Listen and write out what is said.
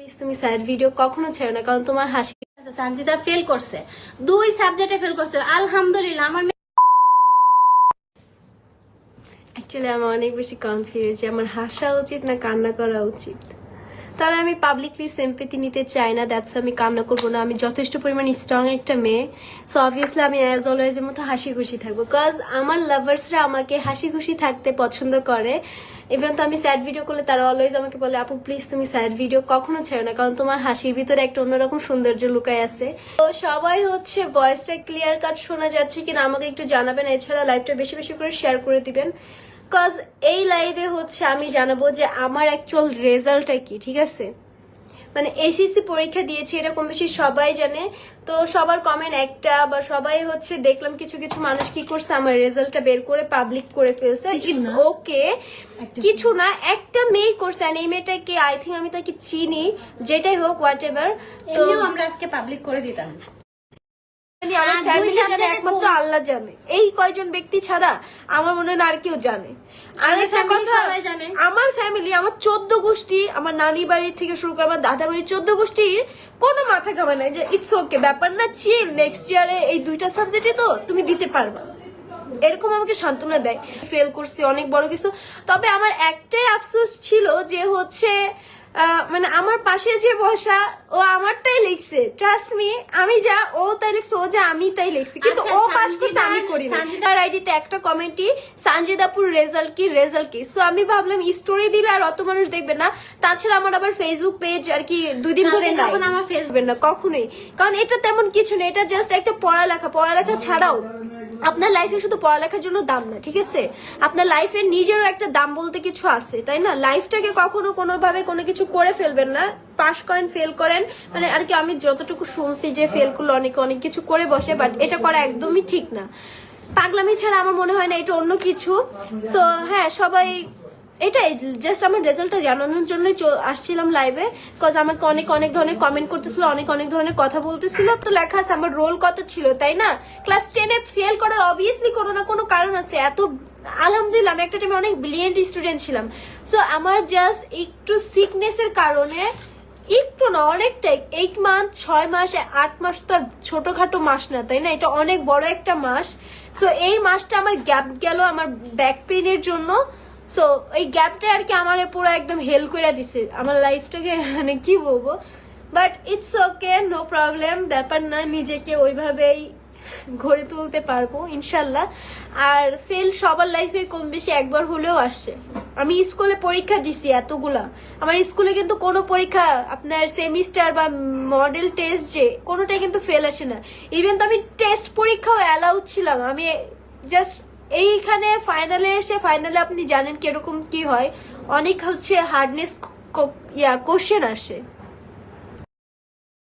Please তুমি sir video কখনো ছেড়ো না, কারণ তোমার হাসি সানজিদা ফেল করছে। দুই সাবজেক্টে ফেল করছে। আলহামদুলিল্লাহ, আমার অ্যাকচুয়ালি আমার অনেক বেশি কনফিউজ আমার হাসা উচিত না কান্না করা উচিত। তবে আমি পাবলিকলি সিম্পেথি নিতে চাই না দ্যাটস আমি কান্না করব না, আমি যথেষ্ট পরিমাণ স্ট্রং একটা মেয়ে। সো অবভিয়াসলি আমি অ্যাজ অলওয়েজের মতো হাসি খুশি থাকব বিকজ আমার লাভার্সরা আমাকে হাসি খুশি থাকতে পছন্দ করে। ইভেন তো আমি স্যাড ভিডিও করলে তারা অলওয়েজ আমাকে বলে, আপু প্লিজ তুমি স্যাড ভিডিও কখনো ছেড়ো না, কারণ তোমার হাসির ভিতরে একটা অন্যরকম সৌন্দর্য লুকায় আছে। তো সবাই হচ্ছে ভয়েসটা ক্লিয়ার কাট শোনা যাচ্ছে কিনা আমাকে একটু জানাবেন, এছাড়া লাইভটা বেশি বেশি করে শেয়ার করে দিবেন। কজ এই লাইভে হচ্ছে আমি জানাব যে আমার অ্যাকচুয়াল রেজাল্টটা কি ঠিক আছে? মানে এসএসসি পরীক্ষা দিয়েছি এটা কম বেশি সবাই জানে। তো সবার কমেন্ট একটা বা সবাই হচ্ছে দেখলাম কিছু কিছু মানুষ কি করছে আমার রেজাল্টটা বের করে পাবলিক করে ফেলছে। ইটস ওকে কিছু না একটা মেয়ে করছে আর এই মেয়েটাকে আই থিঙ্ক আমি তাকে চিনি যেটাই হোক হোয়াট এভার তো আমরা আজকে পাবলিক করে দিতাম জানি, আমার আর দুই ফ্যামিলি জানে subject-এ একমাত্র আল্লাহ জানে। এই কয়জন ব্যক্তি ছাড়া আমার মনে হয় না আর কেউ জানে। আর আমার কথা ফ্যামিলি আমার চোদ্দ গোষ্ঠী আমার নানি বাড়ি থেকে শুরু করে আমার দাদা বাড়ির চোদ্দ গোষ্ঠীর কোনো মাথা কামা নাই যে ইটস ওকে ব্যাপার না চিল নেক্সট ইয়ারে এই দুইটা সাবজেক্টে তো তুমি দিতে পারবা। এরকম আমাকে সান্ত্বনা দেয়। ফেল করছি অনেক বড় কিছু। তবে আমার একটাই আফসোস ছিল যে হচ্ছে মানে আমার পাশে যে বসা ও আমারটাই লিখছে ট্রাস্ট মি আমি যা ও তাই লিখছে ও যা আমি তাই লিখছি কিন্তু আচ্ছা, ও পাস করছে আমি করি সানজিদা- তার আইডিতে একটা কমেন্টই সানজিদাপুর রেজাল্ট কি রেজাল্ট কি সো আমি ভাবলাম স্টোরি দিলে আর অত মানুষ দেখবে না তাছাড়া আমার আবার ফেসবুক পেজ আর কি দুই দিন ধরে নাই আমার দেখবেন না কখনোই কারণ এটা তেমন কিছু না এটা জাস্ট একটা পড়ালেখা পড়ালেখা ছাড়াও আপনার লাইফে শুধু পড়ালেখার জন্য দাম না, ঠিক আছে? আপনার লাইফের নিজেরও একটা দাম বলতে কিছু আছে, তাই না? লাইফটাকে কখনো কোনোভাবে কোনো কিছু করে ফেলবেন না পাশ করেন ফেল করেন মানে আর কি আমি যতটুকু শুনছি যে ফেল করলে অনেকে অনেক কিছু করে বসে বাট এটা করা একদমই ঠিক না। পাগলামি ছাড়া আমার মনে হয় না এটা অন্য কিছু। সো হ্যাঁ সবাই এটাই জাস্ট আমার রেজাল্টটা জানানোর জন্যই চ- আসছিলাম লাইভে কজ আমাকে অনেক অনেক ধরনের কমেন্ট করতেছিল, অনেক অনেক ধরনের কথা বলতেছিল। তো লেখা আছে, আমার রোল কত ছিল, তাই না? ক্লাস টেনে ফেল করার অবভিয়াসলি কোনো না কোনো কারণ আছে। এত, আলহামদুলিল্লাহ, আমি একটা টাইমে অনেক ব্রিলিয়েন্ট স্টুডেন্ট ছিলাম। সো আমার জাস্ট একটু সিকনেসের কারণে একটু না অনেকটাই এইট মাস ছয় মাস, আট মাস তো আর ছোটখাটো মাস না, তাই না? এটা অনেক বড় একটা মাস। সো এই মাসটা আমার গ্যাপ গেল আমার ব্যাক পেইনের জন্য। সো এই গ্যাপটা আর কি আমার পুরো একদম হেল করে দিছে। আমার লাইফটাকে মানে কি বলব? But it's okay no problem ব্যাপার না, নিজেকে ওইভাবেই গড়ে তুলতে পারব, ইনশাল্লাহ। আর ফেল সবার লাইফে কম বেশি একবার হলেও আসছে। আমি স্কুলে পরীক্ষা দিছি এতগুলা। আমার স্কুলে কিন্তু কোনো পরীক্ষা, আপনার সেমিস্টার বা মডেল টেস্ট যে, কোনোটাই কিন্তু ফেল আসে না। ইভেন তো আমি টেস্ট পরীক্ষাও অ্যালাউড ছিলাম। আমি জাস্ট এইখানে ফাইনালে এসে ফাইনালে আপনি জানেন কীরকম কি হয়। অনেক হচ্ছে হার্ডনেস ইয়া কোশ্চেন আসে।